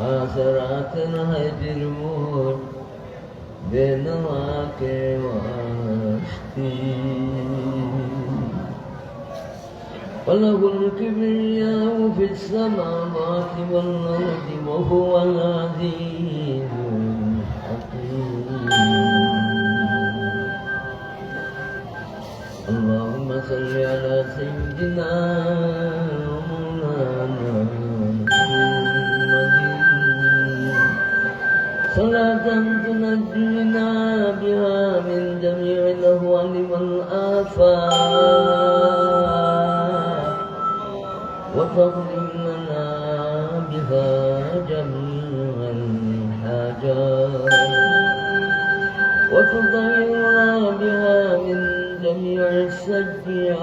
آثرات الهجر بنواك واشتي وله الكبرياء في السماوات والأرض وهو العزيز الأهوال والآفات وتغفر لنا بها جميع الحاجات وتطهرنا بها من جميع السيئات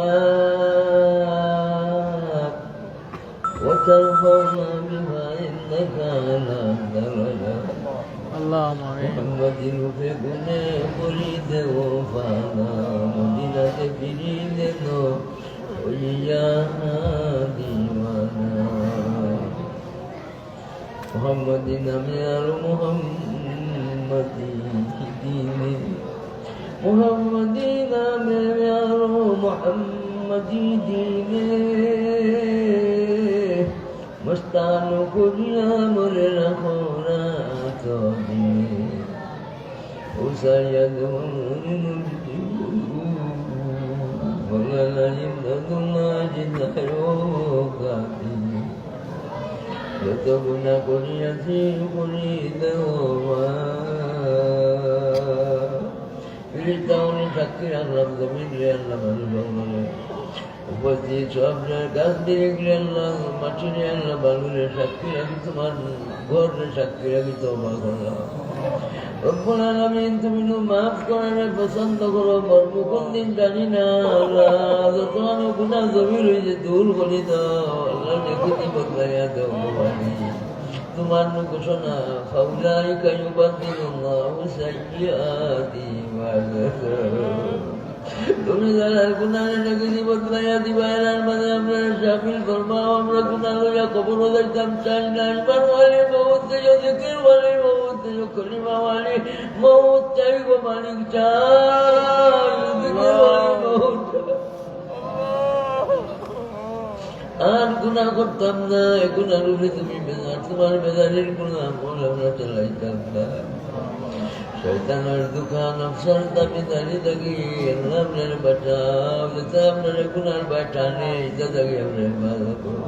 وترفعنا بها إنك على درجات রূপে গুনে বলি দেব মদিনাতে ফিরি দেব হইয়া দিওয়ানা। মোহাম্মদী নামে আর মোহাম্মদী দিনে। মোহাম্মদী নামে আর মোহাম্মদী দিনে। মস্তানো করিয়া মরে রাখো توبي وسيد ولا يمدد الله جل وقاتي يتبنى كل يسير كل دوما বিলিটাউন চাকরির আল্লাহ জমিন রে আল্লাহ ভালো ভালো উপস্থিত সব গাছ দিয়ে গেলে আল্লাহ মাটি রে আল্লাহ সাক্ষী সাক্ষী পছন্দ করো মর্ম কোন দিন জানি না। যত আমি গুনাহ জমির দূর করি আল্লাহ দেখি বদলাইয়া দাও তোমার ঘোষণা ফাউলাই কায়ুবাদিল্লাহ সাইয়াতি তুমি যারা গুনারে নাকি বদলাইয়া দিবা এরার মাঝে আমরা শামিল করব আমরা গুনাহ লইয়া কবর যাইতাম চাই না ইমান ওয়ালি বহুত তেজো জিকির ওয়ালি বহুত তেজো কলিমা ওয়ালি বহুত চাই গো মালিক চাই বহুত আর গুণা করতাম না গুণার উপরে তুমি তোমার বেজারের কোনো আমল আমরা চালাইতাম না। শৈতানের দোকান অফসার দামি দাঁড়িয়ে থাকি আপনার বাঁচাও, যাতে আপনার গুণার বাটা নেই থাকি আপনার ভালো করো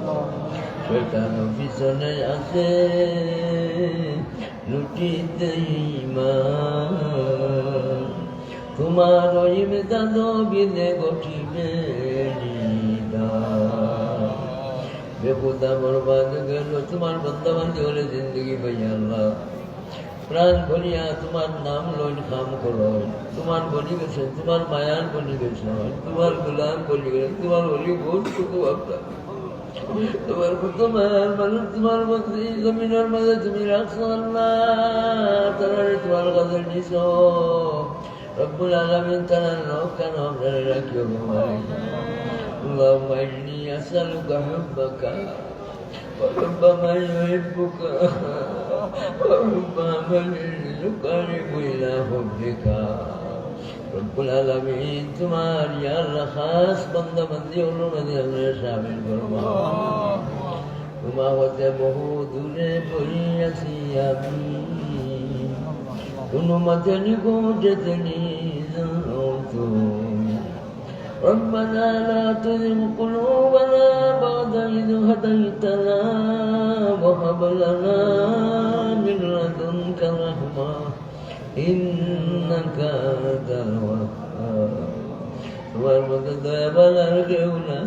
শৈতান পিছনে আছে, লুটিতে ইমান। তোমার ওই মেদান বিনে গঠিবে বেখুদা বরবাদ গেল, তোমার বন্দাবান্দি হলে জিন্দগি পাইয়া আল্লাহ। প্রাণ ভরিয়া তোমার নাম লইন কাম করো তোমার বলি গেছে, তোমার মায়ার বলি গেছে, তোমার গোলাম বলি গেছে, তোমার বলি ভোট কত আপনার তোমার কত মায়ার মানুষ, তোমার মধ্যে জমিনের মাঝে তুমি রাখছো আল্লাহ তারা তোমার কাছে নিছ। রব্বুল আলমিন তারা লোক কেন আপনারা রাখিও ঘুমাই اللهم إني أسألك حبك وحب من يحبك وحب من يقرب إلى حبك رب العالمين তোমার ইয়া আল্লাহ খাস বান্দা বান্দি হলো মধ্যে আমরা শামিল করবো তোমা হতে বহু দূরে পড়ি আছি আমি কোনো মতে নিকটে তুমি ربنا لا تزغ قلوبنا بعد إذ هديتنا وهب لنا من لدنك رحمة إنك أنت الوهاب তোমার মধ্যে দয়া বালার কেউ না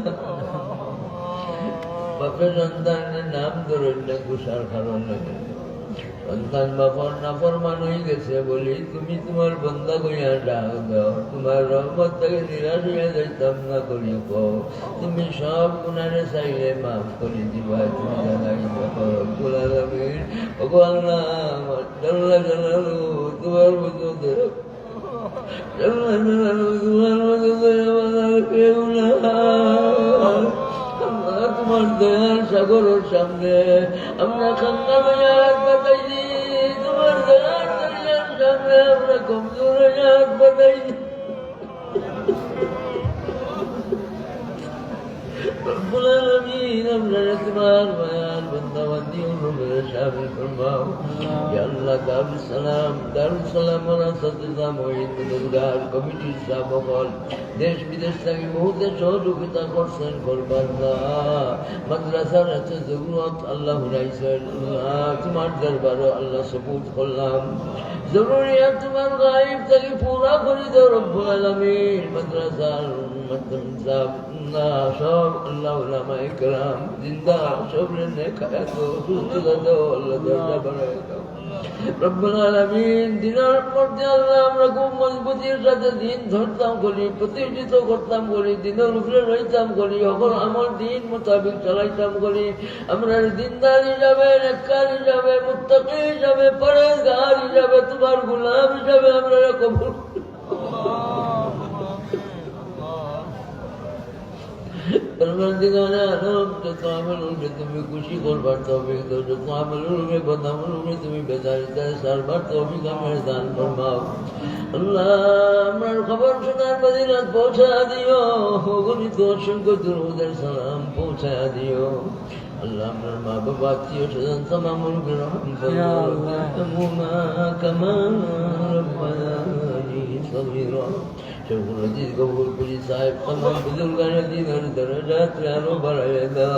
বাপের সন্তানের নাম ধরুন না কুষার কারণ লাগে সন্তান বাপর নাফরমান হয়ে গেছে বলি তুমি তোমার বন্ধা করিয়া ডাক দাও। তোমার রহমত থেকে নিরাশ হইয়া যাইতাম না করি কও তুমি সব গুণারে চাইলে মাফ করে দিবা। তুমি জানাই রব্বুল আলামিন ওগো আল্লাহ জাল্লা জালালু তোমার মতো তোমার মতো তোমার দয়ার সাগরের সামনে। আমরা খান্না বাজার আমরা কমজোর হাত ইয়া সালাম দারুল সালাম মানাসাতুল্লাহ মহিদ কমিটির সাবকল দেশ বিদেশ থেকে বহুতে সহযোগিতা করছেন করবার না মাদ্রাসার আছে জরুরত আল্লাহ হুরাইছেন তোমার দরবারও আল্লাহ সবুত করলাম জরুরিয়াত তোমার গাইব থেকে পুরা করে দাও রব্বুল আলামিন মাদ্রাসার মাদ্রাসা সব আল্লাহ উলামা ইকরাম জিন্দা সব রেনে খায়া দিনের আমরা খুব উপরে আমার দিন মোতাবেক চালাইতাম করি। আমরা দিনদার হিসাবে হিসাবে, মুত্তাকি হিসাবে, পরেজগার হিসাবে, তোমার গুলাম হিসাবে আমরা পরবর্তীকালে আলম যত আমল উঠে তুমি খুশি করবার তৌফিক দাও যত আমল উঠে বদামল উঠে তুমি বেজারিতে সারবার তৌফিক আমার দান ফরমাও আল্লাহ। আমার খবর শোনার বদিলাত পৌঁছা দিও গণিত অসংখ্য দুর্বোধের সালাম পৌঁছা দিও আল্লাহ। আমার মা বাবা আত্মীয় স্বজন তামামুল গ্রহণ ইয়া كبيرا شوق العزيز قبول كل صاحب تمام بذل غنى درجات رانو برعيدا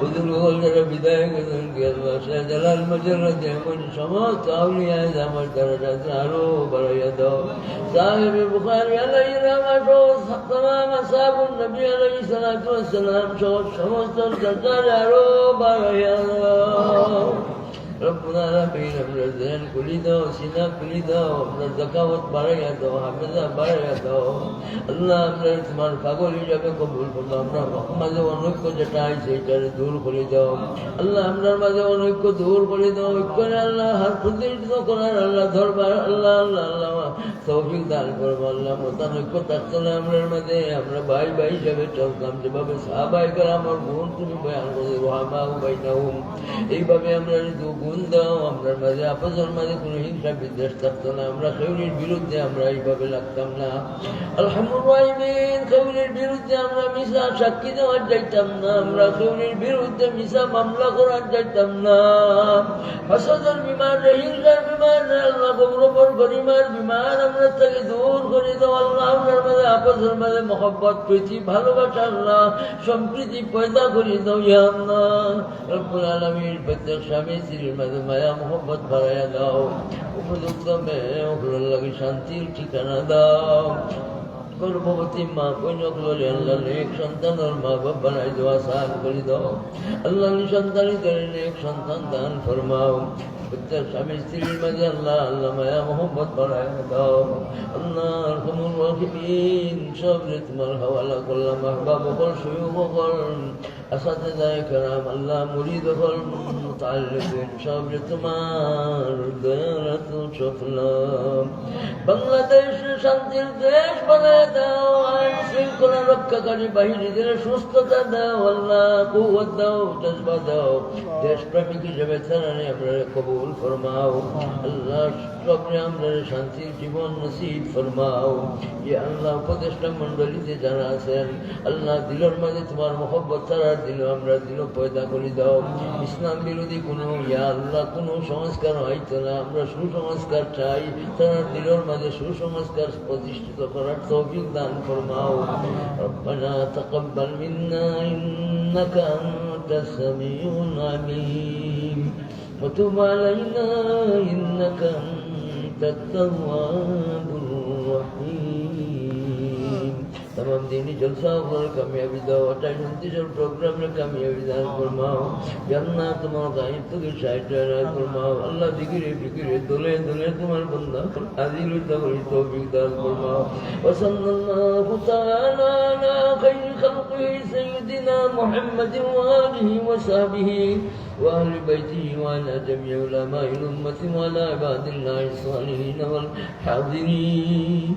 بذل غنى بداية قدن كيما شاء جلال مجرد يمن شمات أولياء زمن درجات رانو برعيدا صاحب البخاري عليه رحمة شوق تمام أصحاب النبي عليه الصلاة والسلام شوق شمات درجات رانو برعيدا রব্বুনারা পেলাম রোজগান খুলি দাও সিনা খুলি দাও আপনার জাকাওয়াত বাড়াইয়া দাও হাফেজা বাড়াইয়া দাও আল্লাহ আমরা তোমার পাগল হিসাবে কবুল করল আমরা মাঝে অনৈক্য যেটা আছে এটারে দূর করে দাও আল্লাহ আমরার মাঝে অনৈক্য দূর করে দাও ঐক্যরে আল্লাহ হাত প্রতিষ্ঠিত করার আল্লাহ ধরবার আল্লাহ আল্লাহ আল্লাহ তৌফিক দান করব আল্লাহ মতানৈক্য থাকতো না আমরার মাঝে আমরা ভাই ভাই হিসাবে চলতাম। যেভাবে সাহাবাই করে আমার বোন তুমি বয়ান করে ওহামা বাইনা হুম এইভাবে আমরা দু গুণ দাও আমরা মাঝে আপসের মাঝে কোনো হিংসা বিদ্বেষ থাকতো না। আমরা খেউলির বিরুদ্ধে আমরা এইভাবে লাগতাম না। আলহামদুলিল্লাহ খেউলির বিরুদ্ধে আমরা মিশা সাক্ষী দেওয়ার যাইতাম না। আমরা খেউলির বিরুদ্ধে মিশা মামলা করার যাইতাম না। হাসাদের বিমান, হিংসার বিমান, আল্লাহ গৌরবর গরিমার বিমান, আমরা তাকে দূর করে দাও আল্লাহ। আপনার মাঝে আপসের মাঝে মহব্বত, প্রীতি, ভালোবাসা আল্লাহ। সম্প্রীতি পয়দা করে দাও ইয়া আল্লাহ। রব্বুল আলামিন, প্রত্যেক স্বামী মাঝে মায়া মোহব্বত বাড়াইয়া দাও উপযুক্ত মেয়ে ওগুলোর লাগে শান্তির ঠিকানা দাও গর্ভবতী মা কন্যকগুলো আল্লাহ নেক সন্তানের মা বাপ বানাই দেওয়া সাহায্য করে দাও। আল্লাহ সন্তানিদের নেক সন্তান দান ফরমাও। প্রত্যেক স্বামী স্ত্রীর মাঝে আল্লাহ আল্লাহ মায়া, মোহব্বত বাড়ায় দাও। আল্লাহ রহমুর রহিমিন, সব যে তোমার হাওয়ালা করলাম আহবাব বকল সুয়ু বকল আসাতে যায় কারাম, আল্লাহ মুরিদ বকল মুতাল্লিকিন, সব যে তোমার দয়ারাত চফলাম বাংলাদেশ শান্তির দেশ বানায় দাও, আইন শৃঙ্খলা রক্ষাকারী বাহিনীদের সুস্থতা দাও, আল্লাহ কুয়াত দাও জজবা দাও। দেশপ্রেমিক হিসেবে তারানে আমরা কবুল ফরমাও। আল্লাহ সবরে আমরা শান্তির জীবন নসিব ফরমাও। ইয়া আল্লাহ উপদেষ্টা মন্ডলীতে যারা আছেন, আল্লাহ দিলর মাঝে তোমার মোহব্বত তারার দিল, আমরা দিল পয়দা করে দাও। ইসলাম বিরোধী কোনো, ইয়া আল্লাহ কোনো সংস্কার হয়তো না, আমরা সুসংস্কার চাই। তারা দিলর মাঝে সুসংস্কার প্রতিষ্ঠিত করার তৌফিক جدا فرماؤ ربنا تقبل منا إنك أنت السميع العليم. وتب علينا إنك أنت التواب الرحيم. तमाम दीनी जलसाओं पर कामयाबी दो अट्ठाईस उनतीस और प्रोग्राम में कामयाबी दान फरमाओ जन्ना তোমার দায়িত্ব কে সাহায্য ফরমাও আল্লাহ জিকিরে ফিকিরে দোলে দোলে তোমার বন্ধা হাজির হইতে হই তৌফিক দান ফরমাও ওয়াসাল্লাল্লাহু তাআলা আলা খাইর খালকি সাইয়্যিদিনা মুহাম্মাদিন ওয়া আলিহি ওয়া সাহবিহি وأهل بيته وعلى جميع علماء الأمة وعلى عباد الله الصالحين والحاضرين